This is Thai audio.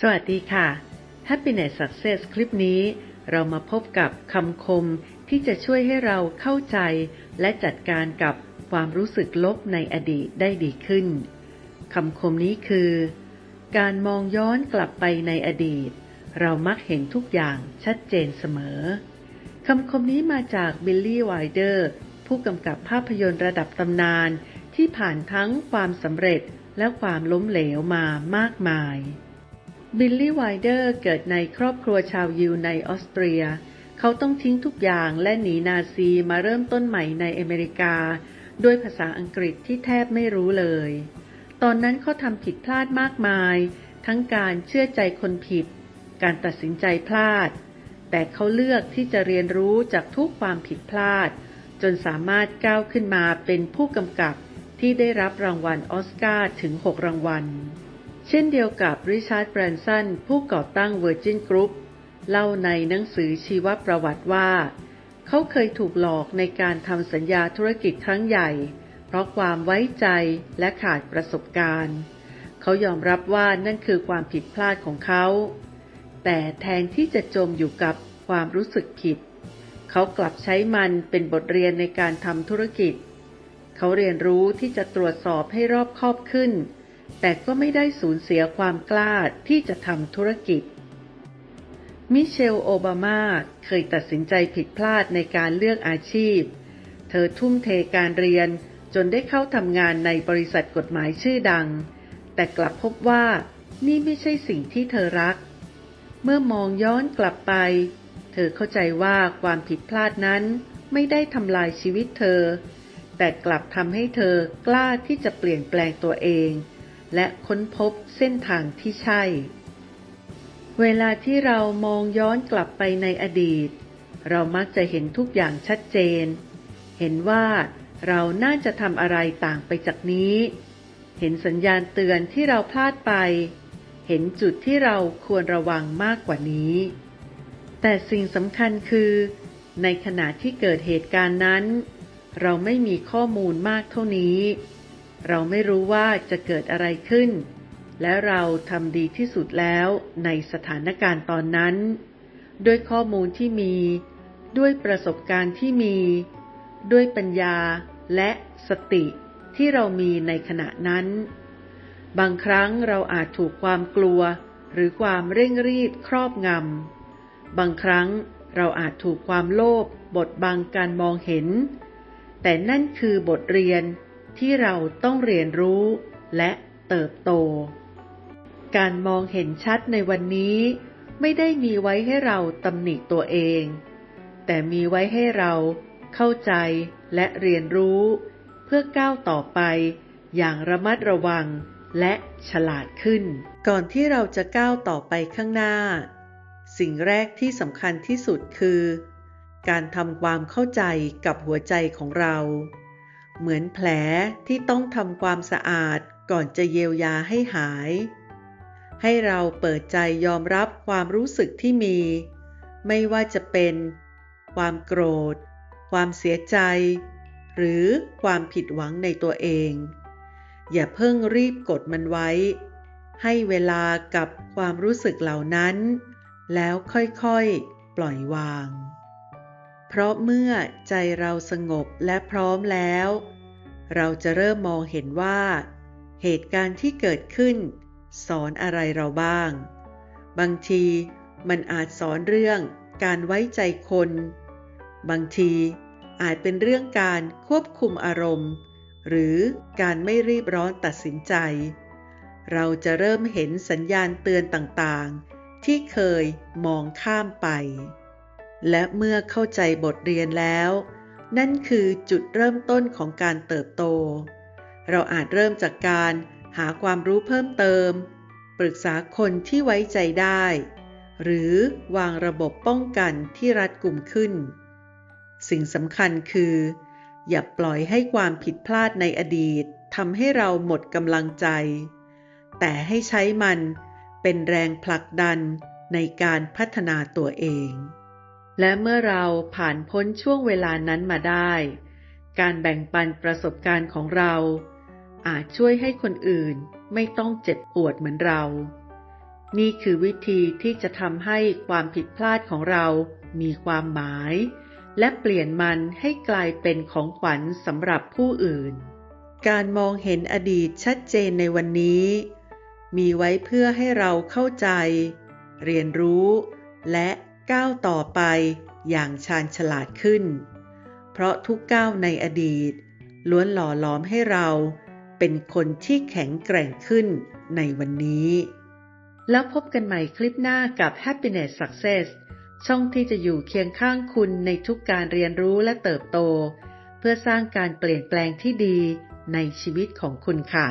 สวัสดีค่ะ Happiness Success คลิปนี้ เรามาพบกับคำคมที่จะช่วยให้เราเข้าใจและจัดการกับความรู้สึกลบในอดีตได้ดีขึ้นคำคมนี้คือ การมองย้อนกลับไปในอดีต เรามักเห็นทุกอย่างชัดเจนเสมอคำคมนี้มาจากบิลลี่ไวเดอร์ผู้กำกับภาพยนตร์ระดับตำนานที่ผ่านทั้งความสำเร็จและความล้มเหลวมามากมาย บิลลี่ไวเดอร์เกิดในครอบครัวชาวยิวในออสเตรีย เขาต้องทิ้งทุกอย่างและหนีนาซีมาเริ่มต้นใหม่ในอเมริกา ด้วยภาษาอังกฤษที่แทบไม่รู้เลย ตอนนั้นเขาทำผิดพลาดมากมาย ทั้งการเชื่อใจคนผิด การตัดสินใจพลาด แต่เขาเลือกที่จะเรียนรู้จากทุกความผิดพลาด จนสามารถก้าวขึ้นมาเป็นผู้กำกับที่ได้รับรางวัลออสการ์ถึง 6 รางวัล เช่นเดียวกับริชาร์ดแบรนสันผู้ก่อตั้ง Virgin Group เล่าในหนังสือชีวประวัติว่า เขาเคยถูกหลอกในการทำสัญญาธุรกิจครั้งใหญ่ เพราะความไว้ใจและขาดประสบการณ์ เขายอมรับว่านั่นคือความผิดพลาดของเขา แต่แทนที่จะจมอยู่กับความรู้สึกผิด เขากลับใช้มันเป็นบทเรียนในการทำธุรกิจ เขาเรียนรู้ที่จะตรวจสอบให้รอบคอบขึ้น แต่ก็ไม่ได้สูญเสียความกล้าที่จะทำธุรกิจ มิเชลโอบามาเคยตัดสินใจผิดพลาดในการเลือกอาชีพ เธอทุ่มเทการเรียนจนได้เข้าทำงานในบริษัทกฎหมายชื่อดัง แต่กลับพบว่านี่ไม่ใช่สิ่งที่เธอรัก เมื่อมองย้อนกลับไป เธอเข้าใจว่าความผิดพลาดนั้นไม่ได้ทำลายชีวิตเธอ แต่กลับทำให้เธอกล้าที่จะเปลี่ยนแปลงตัวเอง และค้นพบเส้นทางที่ใช่ เวลาที่เรามองย้อนกลับไปในอดีต เรามักจะเห็นทุกอย่างชัดเจน เห็นว่าเราน่าจะทำอะไรต่างไปจากนี้ เห็นสัญญาณเตือนที่เราพลาดไป เห็นจุดที่เราควรระวังมากกว่านี้ แต่สิ่งสำคัญคือ ในขณะที่เกิดเหตุการณ์นั้น เราไม่มีข้อมูลมากเท่านี้ เราไม่รู้ว่าจะเกิดอะไรขึ้น และเราทำดีที่สุดแล้วในสถานการณ์ตอนนั้น ด้วยข้อมูลที่มี ด้วยประสบการณ์ที่มี ด้วยปัญญาและสติที่เรามีในขณะนั้น บางครั้งเราอาจถูกความกลัวหรือความเร่งรีบครอบงำ บางครั้งเราอาจถูกความโลภบดบังการมองเห็น แต่นั่นคือบทเรียน ที่เราต้องเรียนรู้และเติบโต การมองเห็นชัดในวันนี้ไม่ได้มีไว้ให้เราตำหนิตัวเอง แต่มีไว้ให้เราเข้าใจและเรียนรู้ เพื่อก้าวต่อไป อย่างระมัดระวังและฉลาดขึ้น ก่อนที่เราจะก้าวต่อไปข้างหน้า สิ่งแรกที่สำคัญที่สุดคือ การทำความเข้าใจกับหัวใจของเรา เหมือนแผลที่ต้องทำความสะอาดก่อนจะเยียวยาให้หาย ให้เราเปิดใจยอมรับความรู้สึกที่มี ไม่ว่าจะเป็น ความโกรธ ความเสียใจ หรือความผิดหวังในตัวเอง อย่าเพิ่งรีบกดมันไว้ ให้เวลากับความรู้สึกเหล่านั้น แล้วค่อยๆ ปล่อยวาง เพราะเมื่อใจเราสงบและพร้อมแล้ว เราจะเริ่มมองเห็นว่า เหตุการณ์ที่เกิดขึ้น สอนอะไรเราบ้าง บางทีมันอาจสอนเรื่องการไว้ใจคน บางทีอาจเป็นเรื่องการควบคุมอารมณ์ หรือการไม่รีบร้อนตัดสินใจ เราจะเริ่มเห็นสัญญาณเตือนต่างๆ ที่เคยมองข้ามไป และเมื่อเข้าใจบทเรียนแล้ว นั่นคือจุดเริ่มต้นของการเติบโต เราอาจเริ่มจากการหาความรู้เพิ่มเติม ปรึกษาคนที่ไว้ใจได้ หรือวางระบบป้องกันที่รัดกุมขึ้น สิ่งสำคัญคือ อย่าปล่อยให้ความผิดพลาดในอดีตทำให้เราหมดกำลังใจ แต่ให้ใช้มันเป็นแรงผลักดันในการพัฒนาตัวเอง และเมื่อเราผ่านพ้นช่วงเวลานั้นมาได้ การแบ่งปันประสบการณ์ของเรา อาจช่วยให้คนอื่นไม่ต้องเจ็บปวดเหมือนเรา นี่คือวิธีที่จะทำให้ความผิดพลาดของเรามีความหมาย และเปลี่ยนมันให้กลายเป็นของขวัญสำหรับผู้อื่น การมองเห็นอดีตชัดเจนในวันนี้ มีไว้เพื่อให้เราเข้าใจ เรียนรู้ และ ก้าวต่อไปอย่างชาญฉลาดขึ้น เพราะทุกก้าวในอดีต ล้วนหล่อหลอมให้เราเป็นคนที่แข็งแกร่งขึ้นในวันนี้ แล้วพบกันใหม่คลิปหน้ากับ Happiness Success ช่องที่จะอยู่เคียงข้างคุณในทุกการเรียนรู้และเติบโต เพื่อสร้างการเปลี่ยนแปลงที่ดีในชีวิตของคุณค่ะ